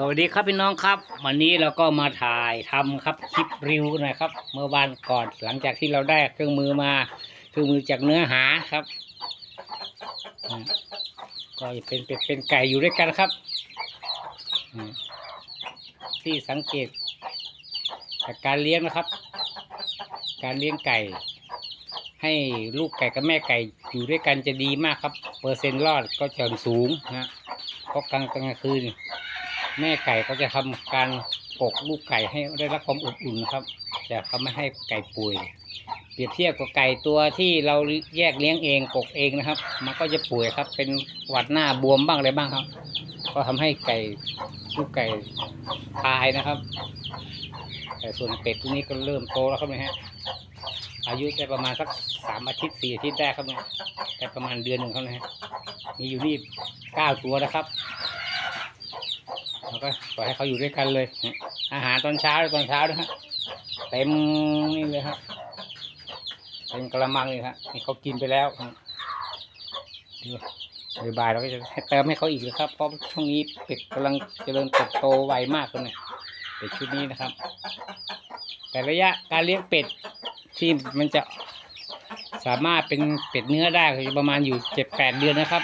สวัสดีครับพี่น้องครับ วันนี้เราก็มาถ่ายทำครับคลิปรีวิวนะครับ เมื่อวันก่อนหลังจากที่เราได้เครื่องมือมาเครื่องมือจากเนื้อหาครับ ก็เป็นเป็นเป็นไก่อยู่ด้วยกันครับที่สังเกตจากการเลี้ยงนะครับ การเลี้ยงไก่ ให้ลูกไก่กับแม่ไก่อยู่ด้วยกันจะดีมากครับ เปอร์เซ็นต์รอดก็จะสูงนะเพราะกลางกลางคืน แม่ไก่ก็จะทำการปกลูกไก่ให้ได้รับความอบอุ่นนะครับจะทำไม่ให้ไก่ป่วย เปรียบเทียบกับไก่ตัวที่เราแยกเลี้ยงเองปกเองนะครับ มันก็จะป่วยครับ เป็นหวัดหน้าบวมบ้างอะไรบ้างครับ ก็ทำให้ไก่ลูกไก่ตายนะครับ แต่ส่วนเป็ดตัวนี้ก็เริ่มโตแล้วครับนี่ฮะอายุได้ประมาณสักสามอาทิตย์สี่อาทิตย์ได้ครับเนี่ยได้ประมาณเดือนหนึ่งครับนะฮะมีอยู่นี่เก้าตัวนะครับ เราก็ปล่อยให้เขาอยู่ด้วยกันเลย อาหารตอนเช้าตอนเช้าด้วยฮะเต็มนี่เลยครับเต็มกระมังเลยครับนี่เขากินไปแล้วนะดูบ่ายๆเราก็จะเติมให้เขาอีกนะครับ เพราะช่วงนี้เป็ดกำลังเจริญเติบโตไวมากเลยเป็ดชุดนี้นะครับ แต่ระยะการเลี้ยงเป็ดที่มันจะสามารถเป็นเป็ดเนื้อได้ก็จะประมาณอยู่เจ็ดแปดเดือนนะครับ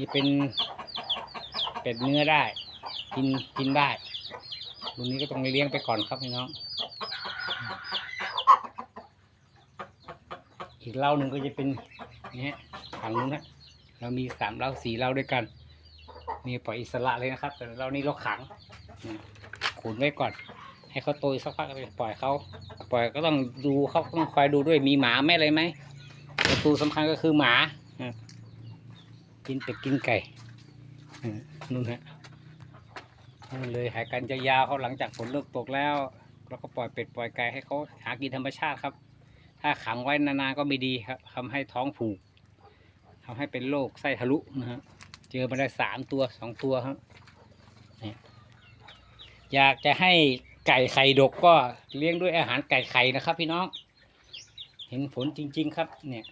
นี่เป็น เป็ดเนื้อได้ กินกินได้รุ่นนี้ก็ต้องเลี้ยงไปก่อนครับพี่น้อง อีกเล่าหนึ่งก็จะเป็นนี่ฮะฝั่งนู้นนะเรามีสามเล่าสี่เล่าด้วยกันนี่ปล่อยอิสระเลยนะครับ แต่เรานี่เราขังขุนไว้ก่อน ให้เขาโตสักพักก็ปล่อยเขาปล่อยก็ต้องดูเขาต้องคอยดูด้วยมีหมาแม่อะไรไหมประตูสำคัญก็คือหมากินเป็ดกินไก่ นู่นฮะนู่นเลยหายกันจะยาวเขาหลังจากฝนเลิกตกแล้วเราก็ปล่อยเป็ดปล่อยไก่ให้เขาหากินธรรมชาติครับ ถ้าขังไว้นานๆก็ไม่ดีครับทำให้ท้องผูกทำให้เป็นโรคไส้ทะลุนะฮะเจอมาได้สามตัวสองตัวครับเนี่ยอยากจะให้ไก่ไข่ดกก็เลี้ยงด้วยอาหารไก่ไข่นะครับ พี่น้อง เห็นผลจริง ๆ ครับเนี่ย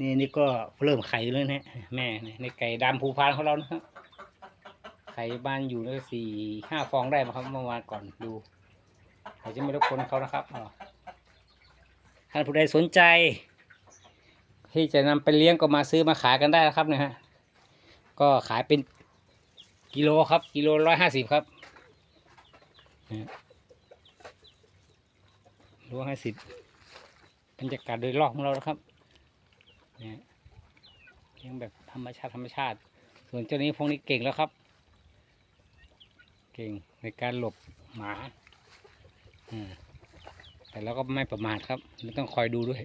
นี่นี่ก็เริ่มไข่เลยนะฮะแม่นี่ยในไก่ดำภูพานของเรานะครับไข่บ้านอยู่แล้วสี่ห้าฟองได้มาครับเมื่อวานก่อนดูเราจะไม่รบกวนเขานะครับท่านผู้ใดสนใจ ที่จะนำไปเลี้ยงก็มาซื้อมาขายกันได้นะครับนี่ยฮะก็ขายเป็นกิโลครับ กิโลร้อยห้าสิบครับร้อยห้าสิบบรรยากาศโดยรอบของเรานะครับ เนี่ยเลี้ยงแบบธรรมชาติธรรมชาติ ส่วนเจ้านี้พวกนี้เก่งแล้วครับ เก่งในการหลบหมาอืมแต่เราก็ไม่ประมาทครับเราต้องคอยดูด้วย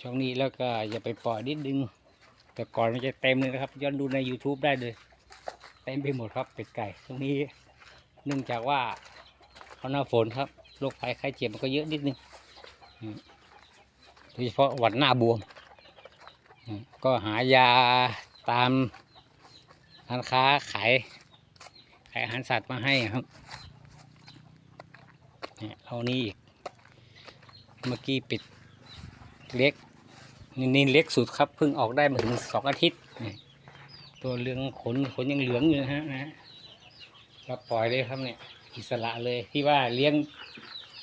ช่วงนี้แล้วก็อย่าไปปล่อยนิดนึง แต่ก่อนมันจะเต็มเลยนะครับ ย้อนดูใน YouTube ได้เลยเต็มไปหมดครับเป็ดไก่ช่วงนี้ เนื่องจากว่าเขาหน้าฝนครับ โรคภัยไข้เจ็บมันก็เยอะนิดนึงโดยเฉพาะหวัดหน้าบวม ก็หายาตามร้านค้าขายขายอาหารสัตว์มาให้ครับเนี่ยเอานี้อีก เมื่อกี้ปิดเล็กนี่นี่เล็กสุดครับเพิ่งออกได้มาถึงสองอาทิตย์ตัวเหลืองขนขนยังเหลืองอยู่นะฮะนะเราปล่อยเลยครับเนี่ยอิสระเลยที่ว่าเลี้ยง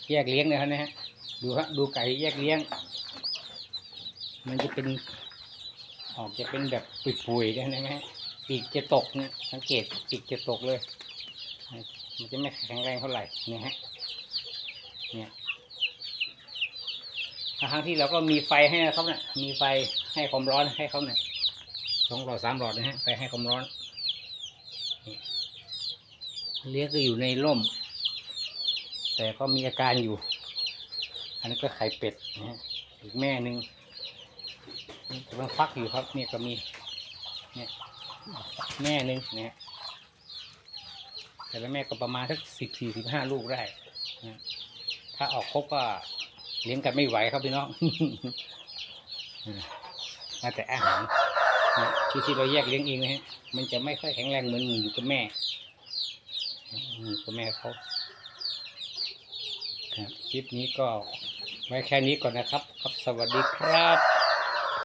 แยกเลี้ยงนะครับนะฮะดูฮะดูไก่แยกเลี้ยง มันจะเป็นออกจะเป็นแบบปุยๆนะไหมฮะปีกจะตกเนี่ยสังเกตปีกจะตกเลย มันจะไม่แข็งแรงเท่าไหร่เนี่ยฮะเนี่ยทั้งที่เราก็มีไฟให้นะครับเนี่ยมีไฟให้ความร้อนให้เขาเนี่ยสองหลอดสามหลอดนะฮะไฟให้ความร้อนเลี้ยงก็อยู่ในร่ม แต่ก็มีอาการอยู่ อันนี้ก็ไข่เป็ดนะฮะอีกแม่หนึ่งกำลังฟักอยู่ครับ เนี่ยก็มี เนี่ยแม่หนึ่งเนี่ยแต่ละแม่ก็ประมาณสักสิบสี่สิบห้าลูกได้นะถ้าออกครบก็เลี้ยงกันไม่ไหวครับพี่น้องมาแต่อาหารที่ที่เราแยกเลี้ยงเองนะฮะ มันจะไม่ค่อยแข็งแรงเหมือนอยู่กับแม่นี่ก็แม่เขา คลิปนี้ก็ไว้แค่นี้ก่อนนะครับ ครับสวัสดีครับ